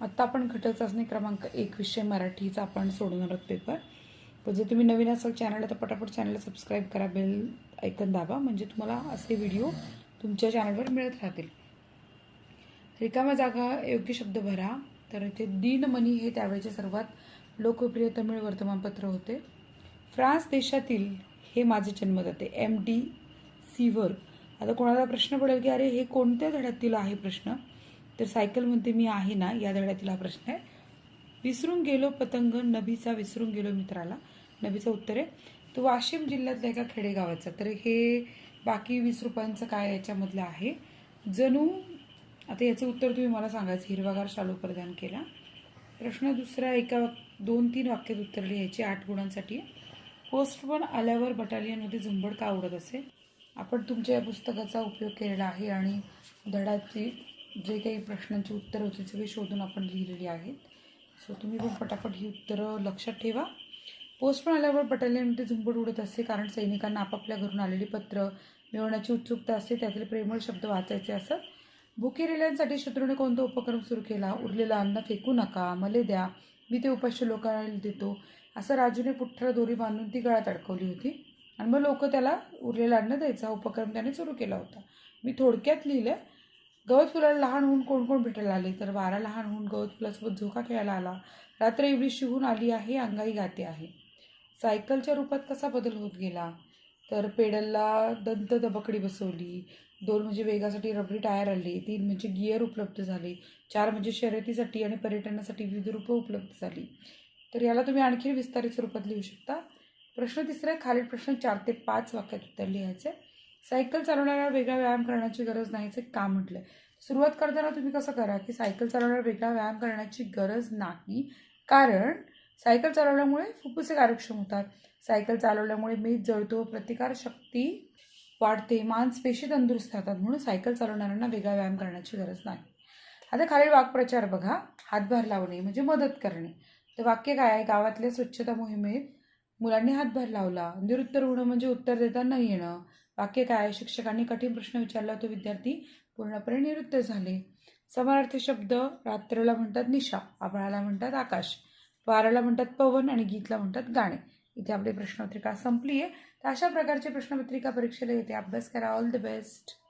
आत्ता आपण घटक चाचणी क्रमांक एक विषय मराठीचा आपण सोडवणार आहोत पेपर पण जर तुम्ही नवीन असाल चॅनलला तर पटापट चॅनलला सबस्क्राईब करा बेल ऐकन दाबा. म्हणजे तुम्हाला असे व्हिडिओ तुमच्या चॅनलवर मिळत राहतील. रिकाम्या जागा योग्य शब्द भरा. तर इथे दिनमनी हे त्यावेळेचे सर्वात लोकप्रिय तमिळ वर्तमानपत्र होते. फ्रान्स देशातील हे माझे जन्मदाते एम डी सीवर आता कोणाला प्रश्न पडेल की अरे हे कोणत्या धड्यातील आहे प्रश्न? तर सायकलमध्ये मी आहे ना या धड्यातील हा प्रश्न आहे. विसरून गेलो पतंग नभीचा विसरून गेलो मित्राला. नभीचं उत्तर आहे तो वाशिम जिल्ह्यातल्या एका खेडेगावाचा. तर हे बाकी वीस रुपयांचं काय याच्यामधलं आहे? जणू आता याचं उत्तर तुम्ही मला सांगायचं हिरवागार शालू प्रदान केला. प्रश्न दुसरा एका दोन तीन वाक्यात उत्तर लिहायची आठ गुणांसाठी पोस्टमन आल्यावर बटालियनमध्ये झुंबड का उडत असे? आपण तुमच्या या पुस्तकाचा उपयोग केलेला आहे आणि धडाची जे काही प्रश्नांची उत्तरं होती सगळी शोधून आपण लिहिलेली आहेत. सो तुम्ही पण पटापट ही उत्तरं लक्षात ठेवा. पोस्ट पण आल्यावर बटालियनमध्ये झुंबड उडत असते कारण सैनिकांना आपापल्या घरून आलेली पत्र मिळवण्याची उत्सुकता असते त्यातील प्रेमळ शब्द वाचायचे असत. भुके रेल्यांसाठी शत्रूने कोणता उपक्रम सुरू केला? उरलेला अन्न फेकू नका मले द्या मी ते उपास्य लोकांना देतो असं राजूने पुठ्ठाला दोरी बांधून ती गळ्यात अडकवली होती. आणि मग लोक त्याला उरलेलं अन्न द्यायचा. उपक्रम त्याने सुरू केला होता. मी थोडक्यात लिहिलं गवत फुलाला लहान होऊन कोण कोण भेटायला आले? तर वारा लहान होऊन गवत फुलासोबत झोका खेळायला आला. रात्र एवढी शिवून आली आहे अंगाई गाते आहे. सायकलच्या रूपात कसा बदल होत गेला? तर पेडलला दंत दबकडी बसवली. दोन म्हणजे वेगासाठी रबरी टायर आले. तीन म्हणजे गिअर उपलब्ध झाले. चार म्हणजे शर्यतीसाठी आणि पर्यटनासाठी विविध रूपं उपलब्ध झाली. तर याला तुम्ही आणखी विस्तारित स्वरूपात लिहू शकता. प्रश्न तिसरा आहे, खालील प्रश्न चार ते पाच वाक्यात उत्तर लिहायचे. सायकल चालवणाऱ्या वेगळा व्यायाम करण्याची गरज नाहीचे का म्हटलंय. सुरुवात करताना तुम्ही कसं करा की सायकल चालवण्याला वेगळा व्यायाम करण्याची गरज नाही. कारण सायकल चालवल्यामुळे फुफ्फुसे कार्यक्षम होतात. सायकल चालवल्यामुळे मेद जळतो प्रतिकारशक्ती वाढते मांसपेशी तंदुरुस्त राहतात. म्हणून सायकल चालवणाऱ्यांना वेगळा व्यायाम करण्याची गरज नाही. आता खालील वाक्प्रचार बघा. हातभार लावणे म्हणजे मदत करणे. तर वाक्य काय आहे? गावातल्या स्वच्छता मोहिमेत मुलांनी हातभार लावला. निरुत्तर होणं म्हणजे उत्तर देता न येणं. वाक्य काय? आहे? शिक्षकांनी कठीण प्रश्न विचारला तो विद्यार्थी पूर्णपणे निवृत्त झाले. समानार्थी शब्द रात्रीला म्हणतात निशा आभाळाला म्हणतात आकाश वाराला म्हणतात पवन आणि गीतला म्हणतात गाणे. इथे आपली प्रश्नपत्रिका संपली आहे तर अशा प्रकारची प्रश्नपत्रिका परीक्षेला येते. अभ्यास करा. All the best